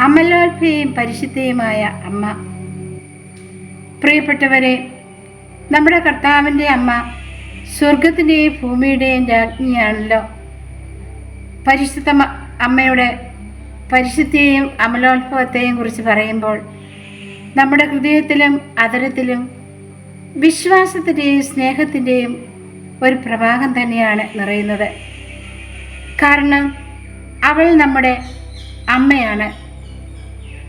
അമലോത്ഭയും പരിശുദ്ധയുമായ അമ്മ. പ്രിയപ്പെട്ടവരെ നമ്മുടെ കർത്താവിന്റെ അമ്മ സ്വർഗത്തിന്റെയും ഭൂമിയുടെയും രാജ്ഞിയാണല്ലോ. പരിശുദ്ധ അമ്മയുടെ പരിശുദ്ധിയെയും അമലോത്ഭവത്തെയും കുറിച്ച് പറയുമ്പോൾ നമ്മുടെ ഹൃദയത്തിലും അതരത്തിലും വിശ്വാസത്തിന്റെയും സ്നേഹത്തിന്റെയും ഒരു പ്രവാഹം തന്നെയാണ് നിറയുന്നത്. കാരണം അവൾ നമ്മുടെ അമ്മയാണ്.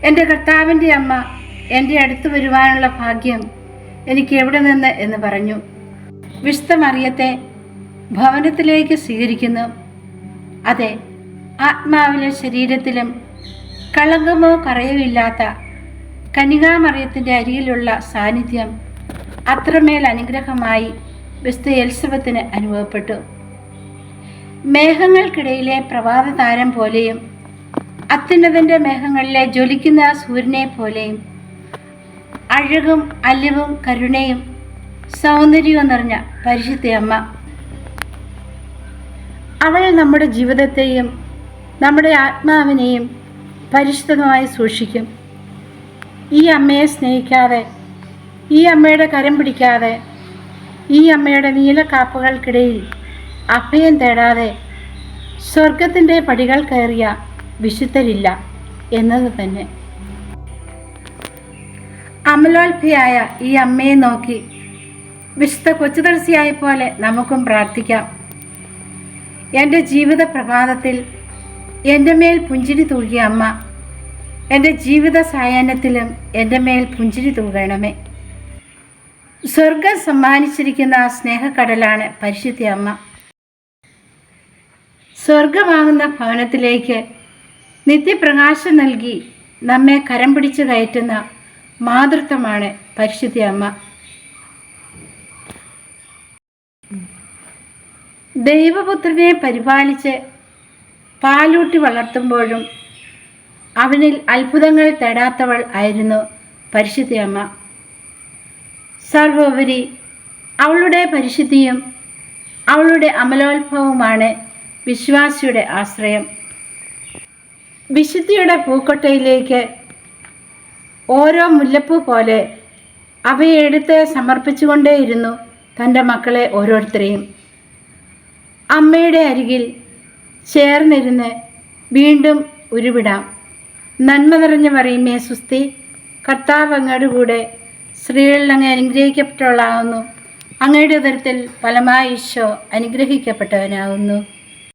എന്റെ കർത്താവിന്റെ അമ്മ എന്റെ അടുത്ത് വരുവാനുള്ള ഭാഗ്യം എനിക്ക് എവിടെ നിന്ന് എന്ന് പറഞ്ഞു. വിശുദ്ധ മറിയത്തെ ഭവനത്തിലേക്ക് സ്വീകരിക്കുന്നു. അതെ ആത്മാവിലും ശരീരത്തിലും കളങ്കമോ കറയോ ഇല്ലാത്ത കനികാമറിയത്തിന്റെ അരികിലുള്ള സാന്നിധ്യം അത്രമേൽ അനുഗ്രഹമായി വിശുദ്ധ അനുഭവപ്പെട്ടു. മേഘങ്ങൾക്കിടയിലെ പ്രഭാത താരം പോലെയും അത്യുന്നതന്റെ മേഘങ്ങളിലെ ജ്വലിക്കുന്ന സൂര്യനെ പോലെയും അഴകും അല്ലവും കരുണയും സൗന്ദര്യവും നിറഞ്ഞ പരിശുദ്ധ അമ്മ. അവൾ നമ്മുടെ ജീവിതത്തെയും നമ്മുടെ ആത്മാവിനെയും പരിശുദ്ധമായി സൂക്ഷിക്കും. ഈ അമ്മയെ സ്നേഹിക്കാതെ ഈ അമ്മയുടെ കരം പിടിക്കാതെ ഈ അമ്മയുടെ നീലക്കാപ്പുകൾക്കിടയിൽ അഭയം തേടാതെ സ്വർഗത്തിന്റെ പടികൾ കയറിയ വിശുദ്ധരില്ല എന്നത് തന്നെ. അമലോൽഭിയായ ഈ അമ്മയെ നോക്കി വിശുദ്ധ കൊച്ചുതർസിയായ പോലെ നമുക്കും പ്രാർത്ഥിക്കാം. എന്റെ ജീവിത പ്രഭാതത്തിൽ എന്റെ മേൽ പുഞ്ചിരി തൂകിയ അമ്മ എന്റെ ജീവിത സായാഹ്നത്തിലും എന്റെ മേൽ പുഞ്ചിരി തൂകണമേ. സ്വർഗം സമ്മാനിച്ചിരിക്കുന്ന ആ സ്നേഹക്കടലാണ് പരിശുദ്ധി അമ്മ. സ്വർഗമാകുന്ന ഭവനത്തിലേക്ക് നിത്യപ്രകാശം നൽകി നമ്മെ കരം പിടിച്ച് കയറ്റുന്ന മാതൃത്വമാണ് പരിശുദ്ധി അമ്മ. ദൈവപുത്രനെ പരിപാലിച്ച് പാലൂട്ടി വളർത്തുമ്പോഴും അവനിൽ അത്ഭുതങ്ങൾ തേടാത്തവൾ ആയിരുന്നു പരിശുദ്ധി അമ്മ. സർവോപരി അവളുടെ പരിശുദ്ധിയും അവളുടെ അമലോത്ഭവവുമാണ് വിശ്വാസിയുടെ ആശ്രയം. വിശുദ്ധിയുടെ പൂക്കൊട്ടയിലേക്ക് ഓരോ മുല്ലപ്പൂ പോലെ അവയെടുത്ത് സമർപ്പിച്ചുകൊണ്ടേയിരുന്നു തന്റെ മക്കളെ ഓരോരുത്തരെയും. അമ്മയുടെ അരികിൽ ചേർന്നിരുന്ന് വീണ്ടും ഉരുവിടാം. നന്മ നിറഞ്ഞ പറയുമേ സുസ്തി കർത്താവ് അങ്ങയുടെ കൂടെ സ്ത്രീകളിൽ അങ്ങ് അനുഗ്രഹിക്കപ്പെട്ടവളാകുന്നു അങ്ങയുടെ ഉദരത്തിൽ ഫലമായി ഈശോ അനുഗ്രഹിക്കപ്പെട്ടവനാകുന്നു